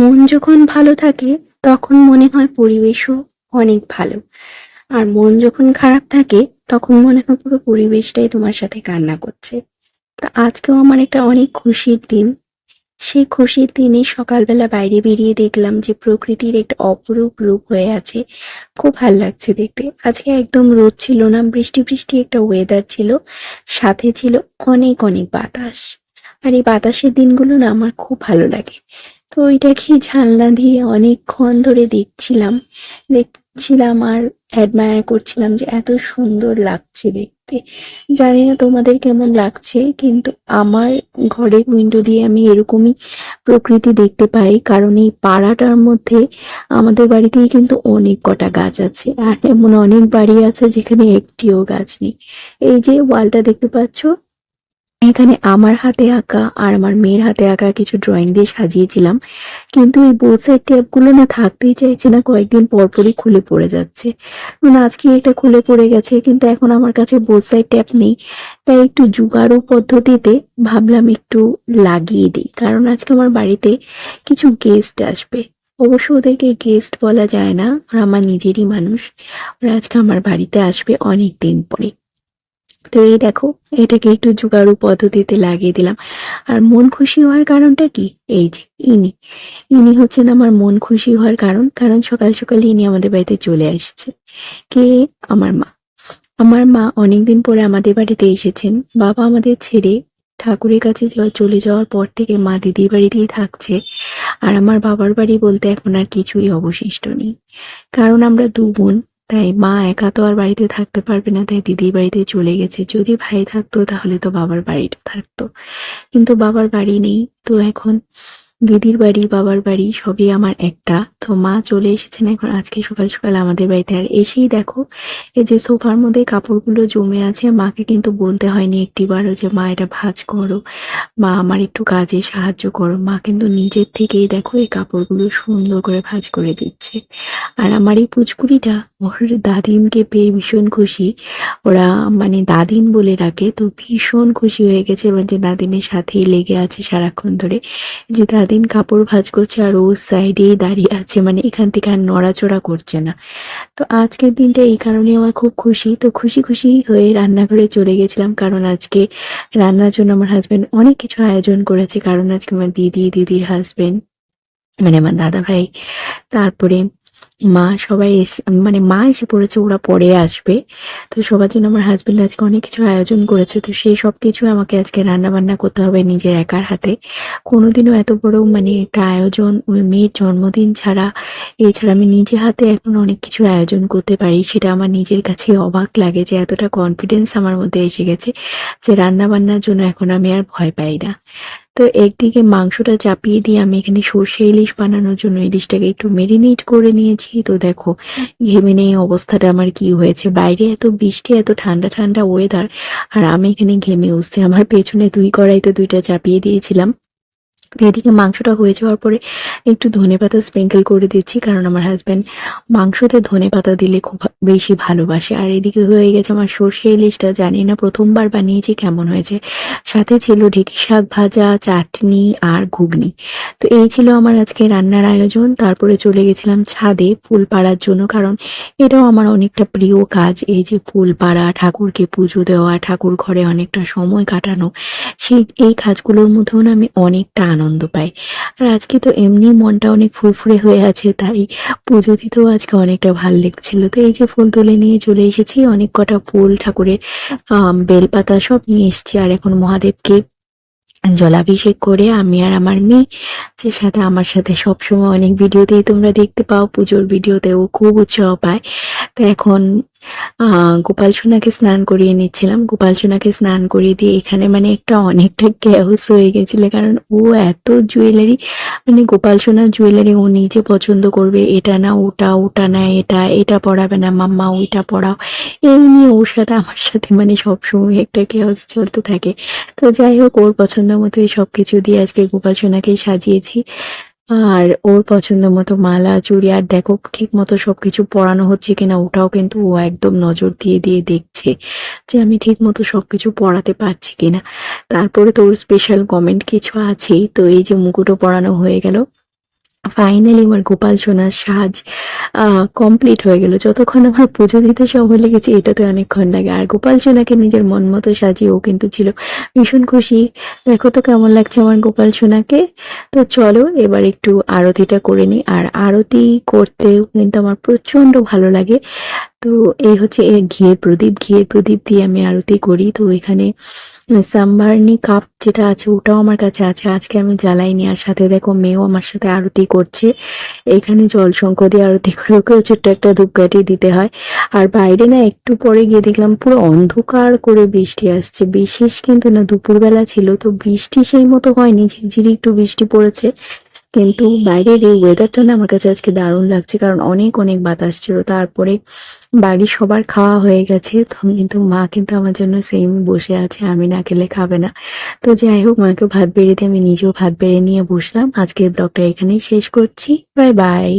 মন যখন ভালো থাকে, তখন মনে হয় পরিবেশও অনেক ভালো। আর মন যখন খারাপ থাকে, তখন মনে হয় পুরো পরিবেশটাই তোমার সাথে কান্না করছে। তা আজকেও আমার একটা অনেক খুশির দিন। সেই খুশির দিনে সকালবেলা বাইরে বেরিয়ে দেখলাম যে প্রকৃতির একটা অপরূপ রূপ হয়ে আছে। খুব ভালো লাগছে দেখতে। আজকে একদম রোদ ছিল না, বৃষ্টি বৃষ্টি একটা ওয়েদার ছিল। সাথে ছিল অনেক অনেক বাতাস। আর এই বাতাসের দিনগুলো না আমার খুব ভালো লাগে। তো ওইটাকে জানলা দিয়ে অনেকক্ষণ ধরে দেখছিলাম। দেখছিলাম আর অ্যাডমায়ার করছিলাম যে এত সুন্দর লাগছে দেখতে। জানি না তোমাদের কেমন লাগছে, কিন্তু আমার ঘরের উইন্ডো দিয়ে আমি এরকমই প্রকৃতি দেখতে পাই, কারণ এই পাড়াটার মধ্যে আমাদের বাড়িতেই কিন্তু অনেক কটা গাছ আছে, আর এমন অনেক বাড়ি আছে যেখানে একটিও গাছ নেই। এই যে ওয়ালটা দেখতে পাচ্ছ এখানে আমার হাতে আঁকা আর আমার মেয়ের হাতে আঁকা কিছু ড্রয়িং দিয়ে সাজিয়েছিলাম। কিন্তু এই বোথ সাইড ট্যাপগুলো না থাকতেই চাইছে না, কয়েকদিন পরপরই খুলে পড়ে যাচ্ছে। মানে আজকে এটা খুলে পড়ে গেছে, কিন্তু এখন আমার কাছে বোথ সাইড ট্যাপ নেই। তাই একটু জুগাড়ু পদ্ধতিতে ভাবলাম একটু লাগিয়ে দিই, কারণ আজকে আমার বাড়িতে কিছু গেস্ট আসবে। অবশ্য ওদেরকে গেস্ট বলা যায় না আমার নিজেরই মানুষ। ওরা আজকে আমার বাড়িতে আসবে অনেক দিন পরে। তো এই দেখো, এটাকে একটু জোগাড়ু পদ্ধতিতে লাগিয়ে দিলাম। আর মন খুশি হওয়ার কারণটা কি? এই যে, ইনি। ইনি হচ্ছেন আমার মন খুশি হওয়ার কারণ কারণ সকাল সকাল ইনি আমাদের বাড়িতে চলে আসছে। কে? আমার মা। আমার মা অনেকদিন পরে আমাদের বাড়িতে এসেছেন। বাবা আমাদের ছেড়ে ঠাকুরের কাছে চলে যাওয়ার পর থেকে মা দিদির বাড়িতেই থাকছে। আর আমার বাবার বাড়ি বলতে এখন আর কিছুই অবশিষ্ট নেই। কারণ আমরা দু বোন তাই মা একা তো আর বাড়িতে থাকতে পারবে না, তাই দিদির বাড়িতে চলে গেছে। যদি ভাই থাকতো তাহলে তো বাবার বাড়িটা থাকতো। কিন্তু বাবার বাড়ি নেই। তো এখন দিদির বাড়ি, বাবার বাড়ি সবই আমার একটা। তো মা চলে এসেছেন এখন আজকে সকাল সকাল আমাদের বাড়িতে। আর এসেই দেখো, এই যে সোফার মধ্যে কাপড়গুলো জমে আছে, মাকে কিন্তু বলতে হয়নি একটিবারও যে, মা, এটা ভাঁজ করো। মা, আমার একটু কাজে সাহায্য করো। মা কিন্তু নিজের থেকেই দেখো এই কাপড়গুলো সুন্দর করে ভাঁজ করে দিচ্ছে। আর আমার এই পুচকুড়িটা ওর দাদিনকে পেয়ে ভীষণ খুশি। ওরা মানে দাদিন বলে ডাকে, তো ভীষণ খুশি হয়ে গেছে। এবং যে দাদিনের সাথেই লেগে আছে সারাক্ষণ ধরে। যে দাদিন কাপড় ভাঁজ করছে আর ও সাইডেই দাঁড়িয়ে আছে মানে এখান থেকে আর নড়াচড়া করছে না। তো আজকের দিনটা এই কারণে আমার খুব খুশি। তো খুশি খুশি হয়ে রান্নাঘরে চলে গেছিলাম, কারণ আজকে রান্নার জন্য আমার হাজবেন্ড অনেক কিছু আয়োজন করেছে। কারণ আজকে আমার দিদি, দিদির হাজবেন্ড মানে আমার দাদা ভাই তারপরে মা সবাই এসে মানে মা এসে পড়েছে, ওরা পরে আসবে। তো সবার জন্য আমার হাজবেন্ড আজকে অনেক কিছু আয়োজন করেছে, তো সেই সব কিছু আমাকে আজকে রান্না বান্না করতে হবে নিজের একার হাতে। কোনোদিনও এত বড় মানে একটা আয়োজন ওই মেয়ের জন্মদিন ছাড়া, এছাড়া আমি নিজে হাতে এখন অনেক কিছু আয়োজন করতে পারি, সেটা আমার নিজের কাছে অবাক লাগে যে এতটা কনফিডেন্স আমার মধ্যে এসে গেছে যে রান্না বান্নার জন্য এখন আমি আর ভয় পাই না। তো একদিকে মাংসটা চাপিয়ে দিয়ে আমি এখানে সর্ষে ইলিশ বানানোর জন্য ইলিশটাকে একটু মেরিনেট করে নিয়েছি। তো দেখো, ঘেমে নেই অবস্থাটা আমার কি হয়েছে? বাইরে এত বৃষ্টি, এত ঠান্ডা ঠান্ডা ওয়েদার আর আমি এখানে ঘেমে উঠছি। আমার পেছনে দুই কড়াইতে দুইটা চাপিয়ে দিয়েছিলাম। এদিকে মাংসটা হয়ে যাওয়ার পরে একটু ধনে পাতা স্প্রিঙ্কেল করে দিচ্ছি, কারণ আমার হাজব্যান্ড মাংসতে ধনে পাতা দিলে খুব বেশি ভালোবাসে। আর এদিকে হয়ে গেছে আমার সর্ষে ইলিশটা, জানি না প্রথমবার বানিয়েছি কেমন হয়েছে। সাথে ছিল ঢেঁকি শাক ভাজা, চাটনি আর ঘুগনি। তো এই ছিল আমার আজকে রান্নার আয়োজন। তারপরে চলে গেছিলাম ছাদে ফুল পাড়ার জন্য, কারণ এটাও আমার অনেকটা প্রিয় কাজ। এই যে ফুল পাড়া, ঠাকুরকে পুজো দেওয়া, ঠাকুর ঘরে অনেকটা সময় কাটানো, সেই, এই কাজগুলোর মধ্যেও না আমি অনেকটা আনন্দ পাই আর আজকে তো এমনি মনটা অনেক ফুরফুরে হয়ে আছে, তাই পুজো দিতেও আজকে অনেকটা ভালো লাগছিল। তো এই যে ফুল তুলে নিয়ে চলে এসেছি, অনেক কটা ফুল, ঠাকুরের বেলপাতা সব নিয়ে এসেছি। আর এখন মহাদেবকে জলাভিষেক করে আমি আর আমার মেয়ে, যে সাথে আমার সাথে সবসময় অনেক ভিডিওতেই তোমরা দেখতে পাও, পুজোর ভিডিওতেও খুব উৎসাহ পায়। তো এখন গোপাল সোনাকে স্নান করিয়ে নিচ্ছিলাম। গোপাল সোনাকে স্নান করিয়ে দিয়ে এখানে মানে একটা অনেকটা ক্যাওস হয়ে গেছিল, কারণ ও এত জুয়েলারি মানে গোপাল সোনার জুয়েলারি ও নিজে পছন্দ করবে, এটা না ওটা ওটা না, এটা এটা পড়াবে না, মাম্মা, ওইটা পড়াও এই নিয়ে ওর সাথে, আমার সাথে মানে সবসময় একটা কেওস চলতে থাকে। তো যাই হোক, ওর পছন্দ মতোই সবকিছু দিয়ে আজকে গোপাল সোনাকে সাজিয়েছি। আর ওর পছন্দ মতো মালা, চুড়ি, আর দেখো ঠিক মতো সবকিছু পরানো হচ্ছে কিনা, ওটাও কিন্তু ও একদম নজর দিয়ে দিয়ে দেখছে যে আমি ঠিক মতো সবকিছু পড়াতে পারছি কিনা। তারপরে তোর স্পেশাল কমেন্ট কিছু আছেই, তো এই যে মুকুটও পড়ানো হয়ে গেল। ফাইনালি আমার গোপাল সোনার সাজ কমপ্লিট হয়ে গেল। যতক্ষণ আমার পুজো দিতে সময় লেগেছে, এটাতে অনেকক্ষণ লাগে। আর গোপাল সোনাকে নিজের মন মতো সাজিয়ে ও কিন্তু ছিল ভীষণ খুশি। দেখো তো কেমন লাগছে আমার গোপাল সোনাকে। তো চলো, এবার একটু আরতিটা করে নিই। আর আরতি করতেও কিন্তু আমার প্রচণ্ড ভালো লাগে। তো এই হচ্ছে ঘিয়ের প্রদীপ। ঘিয়ের প্রদীপ দিয়ে আমি আরতি করি। তো এখানে সাম্বারনি কাপ যেটা আছে ওটাও আমার কাছে আছে। আজকে আমি জ্বালাইনি। আর সাথে দেখো মেয়েও আমার সাথে আরতি করছে। এখানে জল শঙ্খ দিয়ে আরতি করে ওকেও ছোট্ট একটা ধূপকাঠি দিতে হয়। আর বাইরে না একটু পরে গিয়ে দেখলাম পুরো অন্ধকার করে বৃষ্টি আসছে। বিশেষ কিন্তু না দুপুরবেলা ছিল। তো বৃষ্টি সেই মতো হয়নি। ঝিরঝিরি একটু বৃষ্টি পড়েছে। কিন্তু বাইরের এই ওয়েদারটা না আমার কাছে আজকে দারুণ লাগছে, কারণ অনেক অনেক বাতাস ছিল। তারপরে বাড়ির সবার খাওয়া হয়ে গেছে কিন্তু মা কিন্তু আমার জন্য সেম বসে আছে, আমি না খেলে খাবে না। তো যাই হোক, মাকে ভাত বেড়ে দিয়ে আমি নিজেও ভাত বেড়ে নিয়ে বসলাম। আজকের ব্লগটা এখানেই শেষ করছি। Bye bye